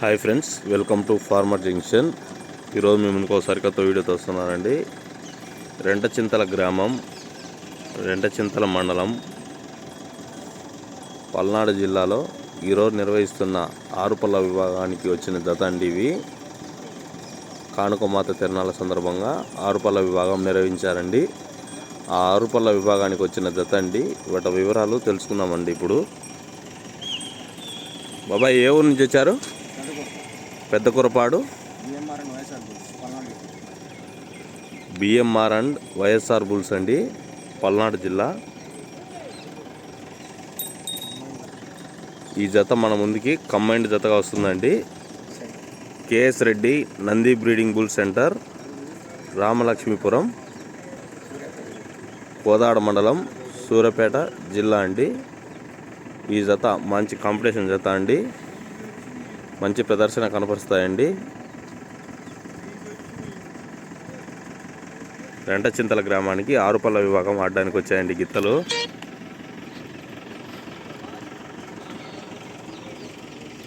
Hi friends welcome to farmer junction ఈరోజు మేము ఇంకో సరికొత్త వీడియోతో వస్తున్నానండి రెంటచింతల గ్రామం రెంటచింతల మండలం పల్నాడు జిల్లాలో ఈరోజు నిర్వహిస్తున్న ఆరుపల్ల విభాగానికి వచ్చిన దతాండివి అండి ఇవి. కానుకమాత తిరణాల సందర్భంగా ఆరుపల్ల విభాగం నిర్వహించారండి. ఆ ఆరుపల్ల విభాగానికి వచ్చిన దతండి అండి. వాటి వివరాలు తెలుసుకుందామండి ఇప్పుడు. బాబాయ్ ఏ ఊరు నుంచి వచ్చారు? Pedda Kurapadu. BMR and YSR bulls and YSR bulls అండి పల్నాడు జిల్లా. ఈ జత మన ముందుకి కంబైండ్ జతగా వస్తుందండి. KS Reddy Nandi breeding bull centre Ramalakshmipuram Kodad మండలం సూర్యాపేట జిల్లా అండి. ఈ జత మంచి కాంపిటీషన్ జత అండి. మంచి ప్రదర్శన కనపరుస్తాయండి. రెంటచింతల గ్రామానికి ఆరుపల్ల విభాగం ఆడడానికి వచ్చాయండి గిత్తలు.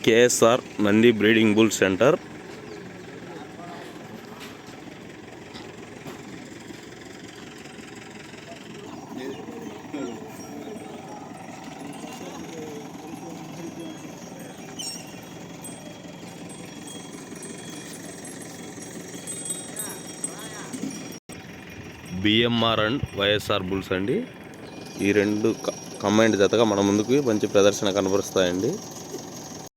KSR Nandi breeding bull centre. BMR and YSR bulls అండి. ఈ రెండు కంబైండ్ జతగా మన ముందుకు మంచి ప్రదర్శన కనబరుస్తాయండి.